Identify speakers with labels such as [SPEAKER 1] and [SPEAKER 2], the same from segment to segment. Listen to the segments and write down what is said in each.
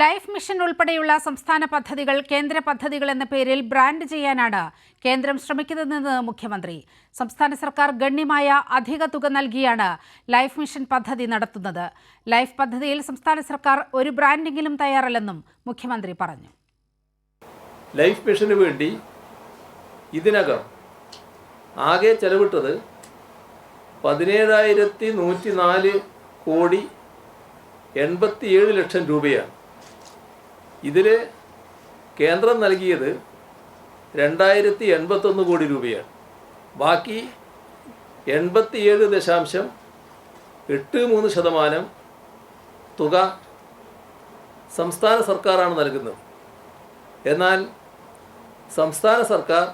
[SPEAKER 1] Life mission ഉൾപ്പെടെയുള്ള സംസ്ഥാന പദ്ധതികൾ കേന്ദ്ര പദ്ധതികൾ എന്ന പേരിൽ ബ്രാൻഡ് ചെയ്യാനാണ് കേന്ദ്രം ശ്രമിക്കുന്നതെന്ന് മുഖ്യമന്ത്രി. സംസ്ഥാന സർക്കാർ ഗണ്യമായ അധിക തുക നൽകിയാണ് ലൈഫ് മിഷൻ പദ്ധതി നടത്തുന്നത്. ലൈഫ് പദ്ധതിയിൽ സംസ്ഥാന സർക്കാർ ഒരു ബ്രാൻഡിങ്ങിലും തയ്യാറല്ലെന്നും മുഖ്യമന്ത്രി പറഞ്ഞു.
[SPEAKER 2] ലൈഫ് മിഷന് വേണ്ടി ഇതിനകം ആകെ ചെലവിട്ടത് പതിനേഴായിരത്തി നൂറ്റി നാല് കോടി എൺപത്തിയേഴ് ലക്ഷം രൂപയാണ്. ഇതിൽ കേന്ദ്രം നൽകിയത് രണ്ടായിരത്തി എൺപത്തൊന്ന് കോടി രൂപയാണ്. ബാക്കി എൺപത്തിയേഴ് ദശാംശം എട്ട് മൂന്ന് ശതമാനം തുക സംസ്ഥാന സർക്കാരാണ് നൽകുന്നത്. എന്നാൽ സംസ്ഥാന സർക്കാർ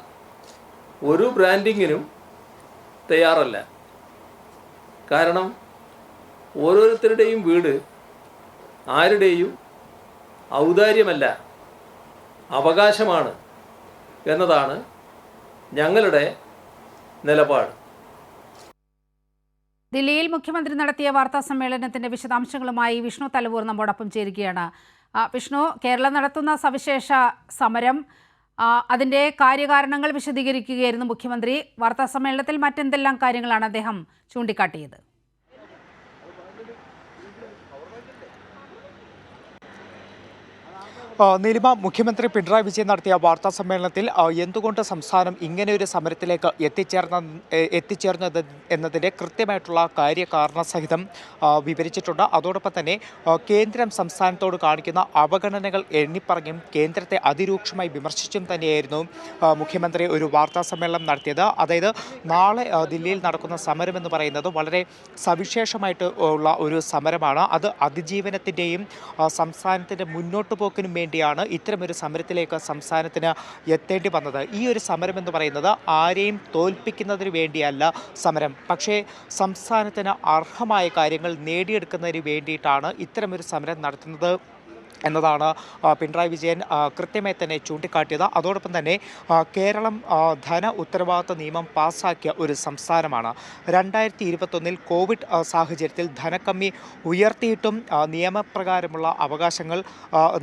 [SPEAKER 2] ഒരു ബ്രാൻഡിങ്ങിനും തയ്യാറല്ല. കാരണം ഓരോരുത്തരുടെയും വീട് ആരുടെയും ഔദാര്യമല്ല അവകാശമാണ് എന്നതാണ് ഞങ്ങളുടെ നിലപാട്.
[SPEAKER 1] ദില്ലിയിൽ മുഖ്യമന്ത്രി നടത്തിയ വാർത്താ സമ്മേളനത്തിന്റെ വിശദാംശങ്ങളുമായി വിഷ്ണു തലവൂർ നമ്മോടൊപ്പം ചേരുകയാണ്. വിഷ്ണു കേരളം നടത്തുന്ന സവിശേഷ സമരം അതിന്റെ കാര്യകാരണങ്ങൾ വിശദീകരിക്കുകയായിരുന്നു മുഖ്യമന്ത്രി. വാർത്താ സമ്മേളനത്തിൽ മറ്റെന്തെല്ലാം കാര്യങ്ങളാണ് അദ്ദേഹം ചൂണ്ടിക്കാട്ടിയത്?
[SPEAKER 3] നീലിമ മുഖ്യമന്ത്രി പിണറായി വിജയൻ നടത്തിയ വാർത്താ സമ്മേളനത്തിൽ എന്തുകൊണ്ട് സംസ്ഥാനം ഇങ്ങനെയൊരു സമരത്തിലേക്ക് എത്തിച്ചേർന്ന എത്തിച്ചേർന്നത് എന്നതിന്റെ കൃത്യമായിട്ടുള്ള കാര്യകാരണ സഹിതം വിവരിച്ചിട്ടുണ്ട്. അതോടൊപ്പം തന്നെ കേന്ദ്രം സംസ്ഥാനത്തോട് കാണിക്കുന്ന അവഗണനകൾ എണ്ണിപ്പറഞ്ഞും കേന്ദ്രത്തെ അതിരൂക്ഷമായി വിമർശിച്ചും തന്നെയായിരുന്നു മുഖ്യമന്ത്രി ഒരു വാർത്താ സമ്മേളനം നടത്തിയത്. അതായത് നാളെ ദില്ലിയിൽ നടക്കുന്ന സമരം എന്ന് പറയുന്നത് വളരെ സവിശേഷമായിട്ട് ഉള്ള ഒരു സമരമാണ്. അത് അതിജീവനത്തിന്റെയും സംസ്ഥാനത്തിന്റെ മുന്നോട്ട് പോക്കിനും വേണ്ടിയാണ് ഇത്തരമൊരു സമരത്തിലേക്ക് സംസ്ഥാനത്തിന് എത്തേണ്ടി വന്നത്. ഈ ഒരു സമരം എന്ന് പറയുന്നത് ആരെയും തോൽപ്പിക്കുന്നതിന് വേണ്ടിയല്ല സമരം. പക്ഷേ സംസ്ഥാനത്തിന് അർഹമായ കാര്യങ്ങൾ നേടിയെടുക്കുന്നതിന് വേണ്ടിയിട്ടാണ് ഇത്തരമൊരു സമരം നടത്തുന്നത് എന്നതാണ് പിണറായി വിജയൻ കൃത്യമായി തന്നെ ചൂണ്ടിക്കാട്ടിയത്. അതോടൊപ്പം തന്നെ കേരളം ധന ഉത്തരവാദിത്ത നിയമം പാസ്സാക്കിയ ഒരു സംസ്ഥാനമാണ്. രണ്ടായിരത്തി ഇരുപത്തൊന്നിൽ കോവിഡ് സാഹചര്യത്തിൽ ധനക്കമ്മി ഉയർത്തിയിട്ടും നിയമപ്രകാരമുള്ള അവകാശങ്ങൾ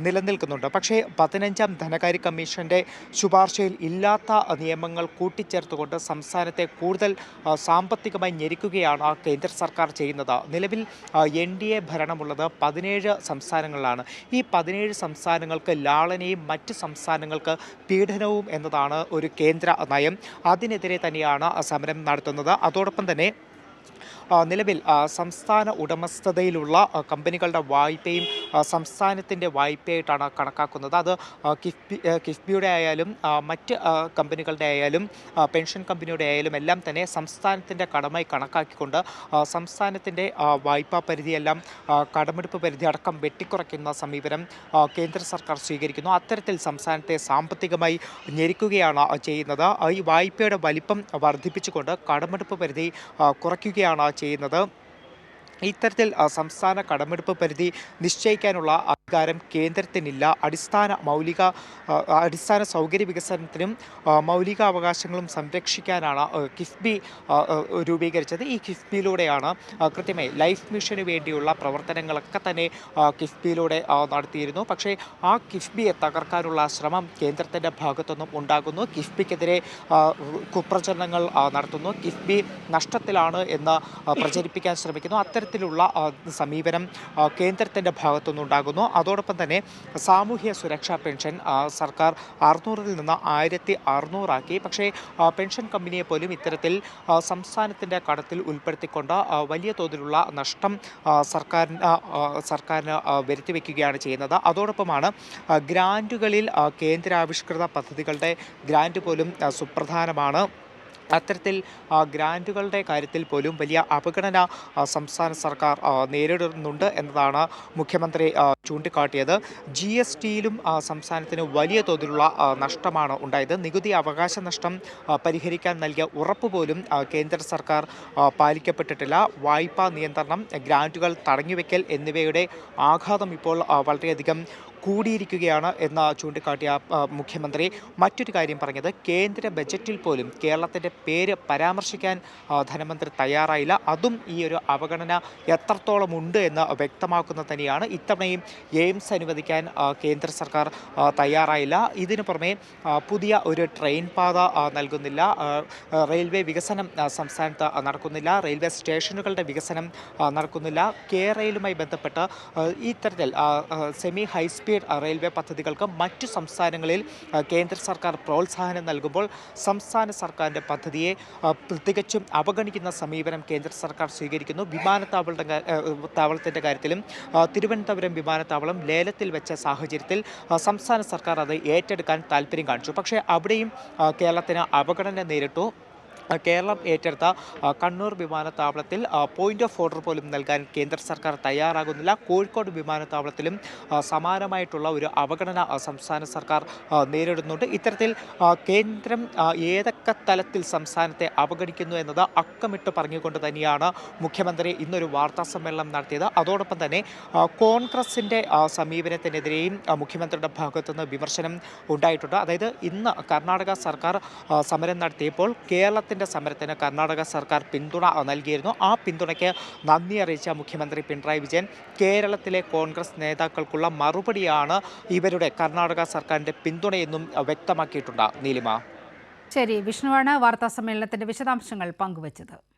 [SPEAKER 3] നിലനിൽക്കുന്നുണ്ട്. പക്ഷേ പതിനഞ്ചാം ധനകാര്യ കമ്മീഷന്റെ ശുപാർശയിൽ ഇല്ലാത്ത നിയമങ്ങൾ കൂട്ടിച്ചേർത്തുകൊണ്ട് സംസ്ഥാനത്തെ കൂടുതൽ സാമ്പത്തികമായി ഞെരുക്കുകയാണ് കേന്ദ്ര സർക്കാർ ചെയ്യുന്നത്. നിലവിൽ എൻ ഡി എ ഭരണമുള്ളത് പതിനേഴ് സംസ്ഥാനങ്ങളിലാണ്. ഈ പതിനേഴ് സംസ്ഥാനങ്ങൾക്ക് ലാളനയും മറ്റ് സംസ്ഥാനങ്ങൾക്ക് പീഡനവും എന്നതാണ് ഒരു കേന്ദ്ര നയം. അതിനെതിരെ തന്നെയാണ് സമരം നടത്തുന്നത്. അതോടൊപ്പം തന്നെ നിലവിൽ സംസ്ഥാന ഉടമസ്ഥതയിലുള്ള കമ്പനികളുടെ വായ്പയും സംസ്ഥാനത്തിന്റെ വായ്പയായിട്ടാണ് കണക്കാക്കുന്നത്. അത് കിഫ്ബി കിഫ്ബിയുടെ ആയാലും മറ്റ് കമ്പനികളുടെ ആയാലും പെൻഷൻ കമ്പനിയുടെ ആയാലും എല്ലാം തന്നെ സംസ്ഥാനത്തിന്റെ കടമായി കണക്കാക്കിക്കൊണ്ട് സംസ്ഥാനത്തിന്റെ വായ്പാ പരിധിയെല്ലാം കടമെടുപ്പ് പരിധി അടക്കം വെട്ടിക്കുറയ്ക്കുന്ന സമീപനം കേന്ദ്ര സർക്കാർ സ്വീകരിക്കുന്നു. അത്തരത്തിൽ സംസ്ഥാനത്തെ സാമ്പത്തികമായി ഞെരുക്കുകയാണ് ചെയ്യുന്നത്. ഈ വായ്പയുടെ വലിപ്പം വർദ്ധിപ്പിച്ചുകൊണ്ട് കടമെടുപ്പ് പരിധി കുറയ്ക്കുകയാണ് ചെയ്യുന്നത്. ഇത്തരത്തിൽ സംസ്ഥാന കടമെടുപ്പ് പരിധി നിശ്ചയിക്കാനുള്ള അധികാരം കേന്ദ്രത്തിനില്ല. അടിസ്ഥാന മൗലിക അടിസ്ഥാന സൗകര്യ വികസനത്തിനും മൗലിക മൗലികാവകാശങ്ങളും സംരക്ഷിക്കാനാണ് കിഫ്ബി രൂപീകരിച്ചത്. ഈ കിഫ്ബിയിലൂടെയാണ് കൃത്യമായി ലൈഫ് മിഷന് വേണ്ടിയുള്ള പ്രവർത്തനങ്ങളൊക്കെ തന്നെ കിഫ്ബിയിലൂടെ നടത്തിയിരുന്നു. പക്ഷേ ആ കിഫ്ബിയെ തകർക്കാനുള്ള ശ്രമം കേന്ദ്രത്തിന്റെ ഭാഗത്തുനിന്നും ഉണ്ടാകുന്നു. കിഫ്ബിക്കെതിരെ കുപ്രചരണങ്ങൾ നടത്തുന്നു. കിഫ്ബി നഷ്ടത്തിലാണ് എന്ന് പ്രചരിപ്പിക്കാൻ ശ്രമിക്കുന്നു. അത്തരത്തിലുള്ള ആ, സമീപനം കേന്ദ്രത്തിന്റെ ഭാഗത്തുനിന്നുണ്ടാകുന്നു അതോടൊപ്പം തന്നെ സാമൂഹ്യ സുരക്ഷാ പെൻഷൻ സർക്കാർ അറുന്നൂറിൽ നിന്ന് ആയിരത്തി അറുന്നൂറാക്കി. പക്ഷേ പെൻഷൻ കമ്പനിയെ പോലും ഇത്തരത്തിൽ സംസ്ഥാനത്തിന്റെ കടത്തിൽ ഉൾപ്പെടുത്തിക്കൊണ്ട് വലിയ തോതിലുള്ള നഷ്ടം സർക്കാരിന് സർക്കാരിന് വരുത്തിവെക്കുകയാണ് ചെയ്യുന്നത്. അതോടൊപ്പമാണ് ഗ്രാന്റുകളിൽ കേന്ദ്രാവിഷ്കൃത പദ്ധതികളുടെ ഗ്രാന്റ് പോലും സുപ്രധാനമാണ്. അത്തരത്തിൽ ഗ്രാന്റുകളുടെ കാര്യത്തിൽ പോലും വലിയ അപഗണന സംസ്ഥാന സർക്കാർ നേരിടുന്നുണ്ട് എന്നതാണ് മുഖ്യമന്ത്രി ചൂണ്ടിക്കാട്ടിയത്. ജി എസ് ടിയിലും സംസ്ഥാനത്തിന് വലിയ തോതിലുള്ള നഷ്ടമാണ് ഉണ്ടായത്. നികുതി അവകാശ നഷ്ടം പരിഹരിക്കാൻ നൽകിയ ഉറപ്പ് പോലും കേന്ദ്ര സർക്കാർ പാലിക്കപ്പെട്ടിട്ടില്ല. വായ്പാ നിയന്ത്രണം ഗ്രാന്റുകൾ തടഞ്ഞുവെക്കൽ എന്നിവയുടെ ആഘാതം ഇപ്പോൾ വളരെയധികം കൂടിയിരിക്കുകയാണ് എന്ന് ചൂണ്ടിക്കാട്ടിയ മുഖ്യമന്ത്രി മറ്റൊരു കാര്യം പറഞ്ഞത് കേന്ദ്ര ബജറ്റിൽ പോലും കേരളത്തിന്റെ പേര് പരാമർശിക്കാൻ ധനമന്ത്രി തയ്യാറായില്ല. അതും ഈ ഒരു അവഗണന എത്രത്തോളം ഉണ്ട് എന്ന് വ്യക്തമാക്കുന്നത് തന്നെയാണ്. ഇത്തവണയും എയിംസ് അനുവദിക്കാൻ കേന്ദ്ര സർക്കാർ തയ്യാറായില്ല. ഇതിനു പുറമെ പുതിയ ഒരു ട്രെയിൻ പാത നൽകുന്നില്ല. റെയിൽവേ വികസനം സംസ്ഥാനത്ത് നടക്കുന്നില്ല. റെയിൽവേ സ്റ്റേഷനുകളുടെ വികസനം നടക്കുന്നില്ല. കെ റെയിലുമായി ബന്ധപ്പെട്ട് ഇത്തരത്തിൽ സെമി ഹൈസ്പീഡ് ആ, റെയിൽവേ പദ്ധതികൾക്ക് മറ്റു സംസ്ഥാനങ്ങളിൽ കേന്ദ്ര സർക്കാർ പ്രോത്സാഹനം നൽകുമ്പോൾ സംസ്ഥാന സർക്കാരിന്റെ പദ്ധതിയെ തികച്ചും അവഗണിക്കുന്ന സമീപനം കേന്ദ്ര സർക്കാർ സ്വീകരിക്കുന്നു. വിമാനത്താവളങ്ങളുടെ കാ- താവളത്തിന്റെ കാര്യത്തിലും തിരുവനന്തപുരം വിമാനത്താവളം ലേലത്തിൽ വെച്ച സാഹചര്യത്തിൽ സംസ്ഥാന സർക്കാർ അത് ഏറ്റെടുക്കാൻ താല്പര്യം കാണിച്ചു. പക്ഷേ അവിടെയും കേരളത്തിന് അവഗണന നേരിട്ടു. കേരളം ഏറ്റെടുത്ത കണ്ണൂർ വിമാനത്താവളത്തിൽ പോയിന്റ് ഓഫ് ഓർഡർ പോലും നൽകാൻ കേന്ദ്ര സർക്കാർ തയ്യാറാകുന്നില്ല. കോഴിക്കോട് വിമാനത്താവളത്തിലും സമാനമായിട്ടുള്ള ഒരു അവഗണന സംസ്ഥാന സർക്കാർ നേരിടുന്നുണ്ട്. ഇത്തരത്തിൽ കേന്ദ്രം ഏതൊക്കെ തലത്തിൽ സംസ്ഥാനത്തെ അവഗണിക്കുന്നു എന്നത് അക്കമിട്ട് പറഞ്ഞുകൊണ്ട് തന്നെയാണ് മുഖ്യമന്ത്രി ഇന്നൊരു വാർത്താ സമ്മേളനം നടത്തിയത്. അതോടൊപ്പം തന്നെ കോൺഗ്രസിന്റെ സമീപനത്തിനെതിരെയും മുഖ്യമന്ത്രിയുടെ ഭാഗത്തുനിന്ന് വിമർശനം ഉണ്ടായിട്ടുണ്ട്. അതായത് ഇന്ന് കർണാടക സർക്കാർ സമരം നടത്തിയപ്പോൾ കേരളത്തിന്റെ സമരത്തിന് കർണാടക സർക്കാർ പിന്തുണ നൽകിയിരുന്നു. ആ പിന്തുണയ്ക്ക് നന്ദി അറിയിച്ച മുഖ്യമന്ത്രി പിണറായി വിജയൻ കേരളത്തിലെ കോൺഗ്രസ് നേതാക്കൾക്കുള്ള മറുപടിയാണ് ഇവരുടെ കർണാടക സർക്കാരിന്റെ പിന്തുണയെന്നും വ്യക്തമാക്കിയിട്ടുണ്ട്. നീലിമ.
[SPEAKER 1] ശരി വിഷ്ണുവാണ് വാർത്താ സമ്മേളനത്തിന്റെ വിശദാംശങ്ങൾ പങ്കുവച്ചത്.